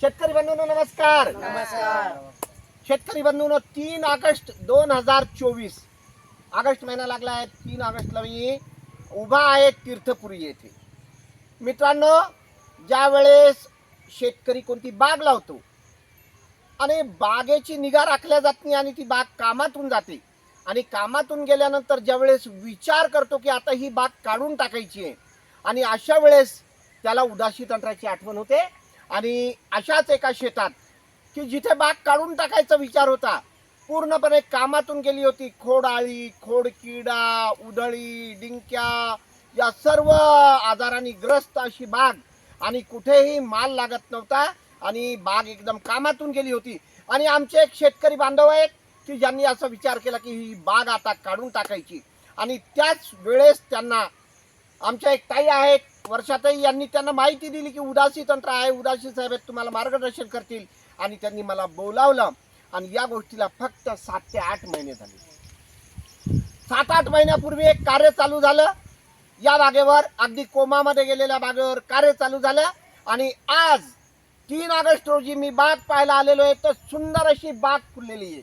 शेतकरी बंधूंनो नमस्कार. नमस्कार. शेतकरी बंधूंनो तीन ऑगस्ट दोन हजार चोवीस. ऑगस्ट महिना लागला आहे तीन ऑगस्टला मी उभा आहे तीर्थपुरी येथे. मित्रांनो ज्या वेळेस शेतकरी कोणती बाग लावतो आणि बागेची निगा राखल्या जात नाही आणि ती बाग कामातून जाते आणि कामातून गेल्यानंतर ज्यावेळेस विचार करतो की आता ही बाग काढून टाकायची आहे आणि अशा वेळेस त्याला उदासी तंत्राची आठवण होते आणि अशाच एका शेतात की जिथे बाग काढून टाकायचा विचार होता पूर्णपणे कामातून गेली होती. खोडाळी खोडकिडा उधळी डिंक्या या सर्व आजारांनी ग्रस्त अशी बाग. आणि कुठेही माल लागत नव्हता आणि बाग एकदम कामातून गेली होती. आणि आमचे एक शेतकरी बांधव आहेत की ज्यांनी असा विचार केला की ही बाग आता काढून टाकायची. आणि त्याच वेळेस त्यांना आमच्या एक ताई आहेत वर्षातही यांनी त्यांना माहिती दिली की उदासी तंत्र आहे. उदासी साहेब तुम्हाला मार्गदर्शन करतील. आणि त्यांनी मला बोलावलं. आणि या गोष्टीला फक्त सात ते आठ महिने झाले. सात आठ महिन्यापूर्वी एक कार्य चालू झालं. या बागेवर अगदी कोमामध्ये गेलेल्या बागेवर कार्य चालू झालं. आणि आज तीन ऑगस्ट रोजी मी बाग पाहायला आलेलो आहे. तर सुंदर अशी बाग फुललेली आहे.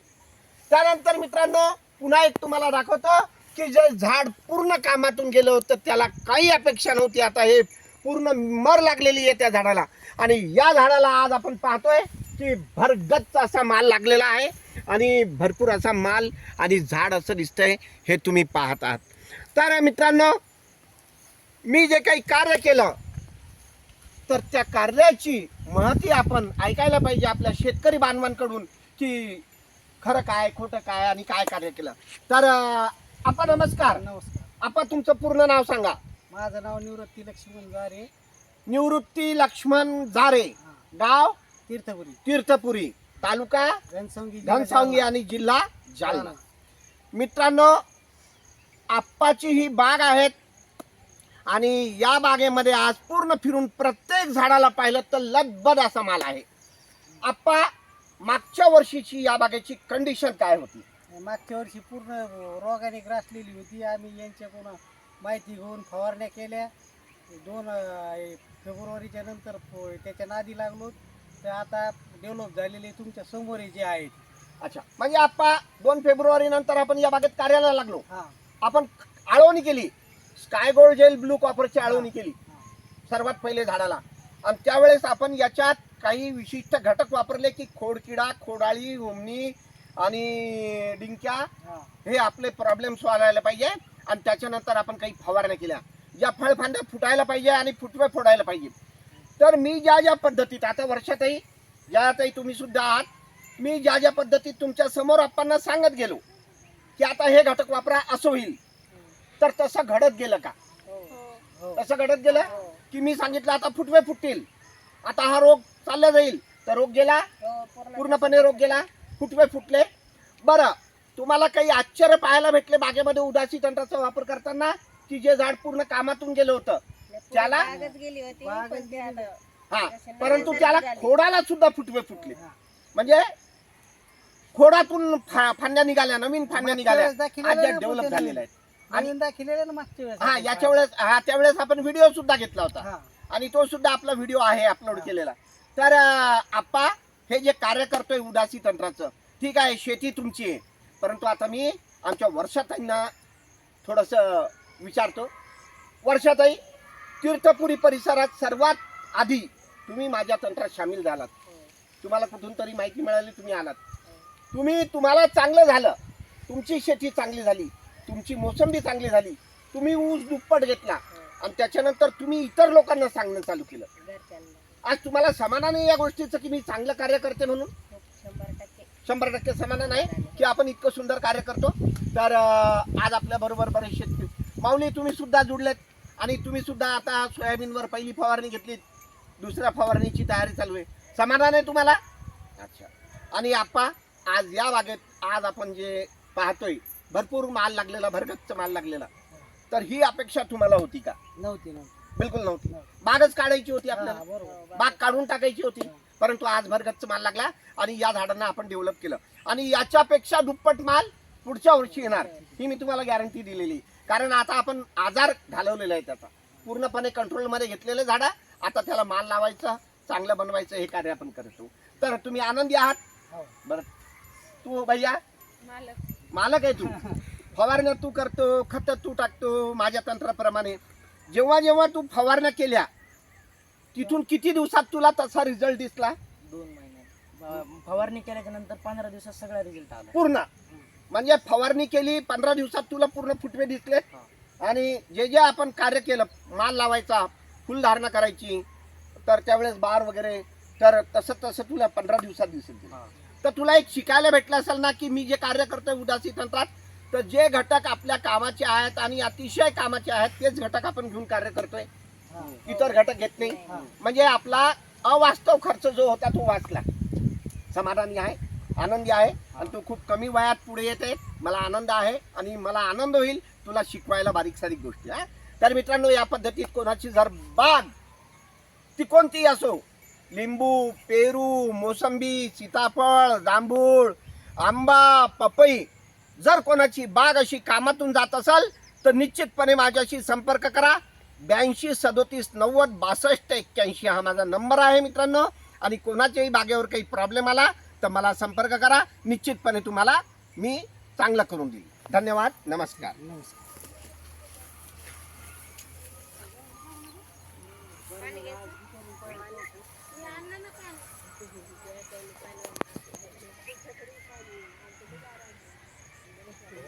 त्यानंतर मित्रांनो पुन्हा एक तुम्हाला दाखवतो. की जे झाड पूर्ण कामातून गेलं होतं त्याला काही अपेक्षा नव्हती. आता हे पूर्ण मर लागलेली आहे त्या झाडाला. आणि या झाडाला आज आपण पाहतोय की भरगच्च असा माल लागलेला आहे आणि भरपूर असा माल आणि झाड असं दिसतंय हे तुम्ही पाहत आहात. तर मित्रांनो मी जे काही कार्य केलं तर त्या कार्याची महती आपण ऐकायला पाहिजे आपल्या शेतकरी बांधवांकडून की खरं काय खोटं काय आणि काय कार्य केलं. तर आपण नमस्कार. नमस्कार. आपण तुमचं पूर्ण नाव सांगा. माझं नाव निवृत्ती लक्ष्मण गारे. निवृत्ती लक्ष्मण झारे गाव? तीर्थपुरी. तीर्थपुरी. तालुका? घनसंगी घनसावंगी आणि जिल्हा जालना. मित्रांनो आप्पाची ही बाग आहेत. आणि या बागेमध्ये आज पूर्ण फिरून प्रत्येक झाडाला पाहिलं तर लगबग असा माल आहे. आप्पा मागच्या वर्षीची या बागेची कंडिशन काय होती? मागच्या वर्षी पूर्ण रोगाने ग्रासलेली होती. आम्ही यांच्याकडून माहिती घेऊन फवारण्या केल्या. दोन फेब्रुवारीच्या नंतर त्याच्या नादी लागलो. तर आता डेव्हलप झालेले तुमच्यासमोर जे आहेत. अच्छा. म्हणजे आप्पा दोन फेब्रुवारी नंतर आपण या बागेत कार्याला लागलो. हा. आपण आळवणी केली. स्काय गोल्ड जेल ब्लू कॉपरची आळवणी केली. सर्वात पहिले झाडाला. आणि त्यावेळेस आपण याच्यात काही विशिष्ट घटक वापरले की खोडकिडा खोडाळी होमणी आणि डिंक्या हा. हे आपले प्रॉब्लेम व्हायला पाहिजे आणि त्याच्यानंतर आपण काही फवारण्या केल्या. ज्या फळफांद्या फुटायला पाहिजे आणि फुटवे फोडायला पाहिजे. तर मी ज्या ज्या पद्धतीत आता वर्षातही ज्यातही तुम्ही सुद्धा आहात मी ज्या ज्या पद्धतीत तुमच्यासमोर आपण सांगत गेलो की आता हे घटक वापरा असं होईल. तर तसं घडत गेलं का? हो. तसं घडत गेलं? की मी सांगितलं आता फुटवे फुटतील. आता हा रोग चालला जाईल. तर रोग गेला? पूर्णपणे रोग गेला? फुटवे फुटले? बरं तुम्हाला काही आश्चर्य पाहायला भेटले बागेमध्ये उदासी तंत्राचा वापर करताना? की जे झाड पूर्ण कामातून गेलं होतं? त्याला? गेली होती पण ते हा परंतु त्याला खोडाला सुद्धा फुटवे फुटले. म्हणजे खोडातून फा- फांद्या निघाल्या नवीन फांद्या निघाल्या. मागच्या वेळेस आज दाखवलेलं ना डेव्हलप झालेल्या आहेत आणि- नवीन दाखिलेलं ना मागच्या वेळेस हा आपण याच्या वेळेस हा त्यावेळेस आपण व्हिडिओ सुद्धा घेतला होता. हा. आणि तो सुद्धा आपला व्हिडिओ आहे अपलोड. केलेला. तर अं, आप्पा हे जे कार्य करतोय उदासी तंत्राचं ठीक आहे शेती तुमची आहे? परंतु आता मी आमच्या वर्षाताईंना थोडंसं विचारतो. वर्षाताई तीर्थपुरी परिसरात सर्वात आधी तुम्ही माझ्या तंत्रात सामील झालात. तुम्हाला कुठून तरी माहिती मिळाली तुम्ही आलात. तुम्ही तुम्हाला चांगलं झालं. तुमची शेती चांगली झाली. तुमची मोसंबी चांगली झाली. तुम्ही ऊस दुप्पट घेतला. आणि त्याच्यानंतर तुम्ही इतर लोकांना सांगणं चालू केलं. आज तुम्हाला समाधान आहे या गोष्टीचं की मी चांगलं कार्य करते म्हणून? शंभर टक्के. शंभर टक्के समाधान आहे की आपण इतकं सुंदर कार्य करतो? तर अं, आज आपल्या बरोबर बरेच शेतकरी माऊली तुम्ही सुद्धा जुडलेत आणि तुम्ही सुद्धा आता सोयाबीनवर पहिली फवारणी घेतली दुसऱ्या फवारणीची तयारी चालू आहे. समाधान आहे तुम्हाला? अच्छा. आणि आप्पा आज या बागेत आज आपण जे पाहतोय भरपूर माल लागलेला भरगच्च माल लागलेला. तर ही अपेक्षा तुम्हाला होती का? नव्हती नव्हती. बिलकुल नव्हती. बागच काढायची होती आपल्याला. बाग काढून टाकायची होती. परंतु आज भरगच्च माल लागला आणि या झाडांना आपण डेव्हलप केलं. आणि याच्यापेक्षा दुप्पट माल पुढच्या वर्षी येणार ही मी तुम्हाला गॅरंटी दिलेली. कारण आता आपण आजार घालवलेला आहे त्याचा पूर्णपणे कंट्रोलमध्ये घेतलेले झाडं आता त्याला माल लावायचा चांगलं बनवायचं हे कार्य आपण करतो तर तुम्ही आनंदी आहात? हो. बरं. तू भैया? मालक. मालक आहे तू. फवारण्या तू करतो खत तू टाकतो माझ्या तंत्राप्रमाणे. जेव्हा जेव्हा तू फवारण्या केल्या तिथून किती दिवसात तुला तसा रिझल्ट दिसला? दोन महिन्यात. ब- फवारणी केल्याच्यानंतर पंधरा दिवसात सगळा रिझल्ट आला. पूर्ण. म्हणजे फवारणी केली पंधरा दिवसात तुला पूर्ण फुटवे दिसले. आणि जे जे आपण कार्य केलं माल लावायचा फुलधारणा करायची तर त्यावेळेस बार वगैरे तर तसं तसं तुला पंधरा दिवसात दिसेल. तर तुला एक शिकायला भेटलं असेल ना की मी जे कार्य करतोय उदासी तंत्रात तर जे घटक आपल्या कामाचे आहेत आणि अतिशय कामाचे आहेत तेच घटक आपण घेऊन कार्य करतोय. इतर घटक घेत नाही. म्हणजे आपला अवास्तव खर्च जो होता तो वाचला समाधानी आहे आनंदी आहे आणि तू खूप कमी वयात पुढे येते. मला आनंद आहे आणि मला आनंद होईल तुला शिकवायला बारीक सारीक गोष्टी आहे तर मित्रांनो या पद्धतीत कोणाची जर बाग ती कोणतीही असो लिंबू पेरू मोसंबी सीताफळ जांभूळ आंबा पपई जर कोणाची बाग अशी कामातून जात असाल तर निश्चितपणे माझ्याशी संपर्क करा. ब्याऐंशी सदोतीस नव्वद बासष्ट एक्क्याऐंशी हा माझा नंबर आहे मित्रांनो. आणि कोणाच्याही बागेवर काही प्रॉब्लेम आला तर मला संपर्क करा. निश्चितपणे तुम्हाला मी चांगलं करून देईल. धन्यवाद. नमस्कार नमस्कार. Okay.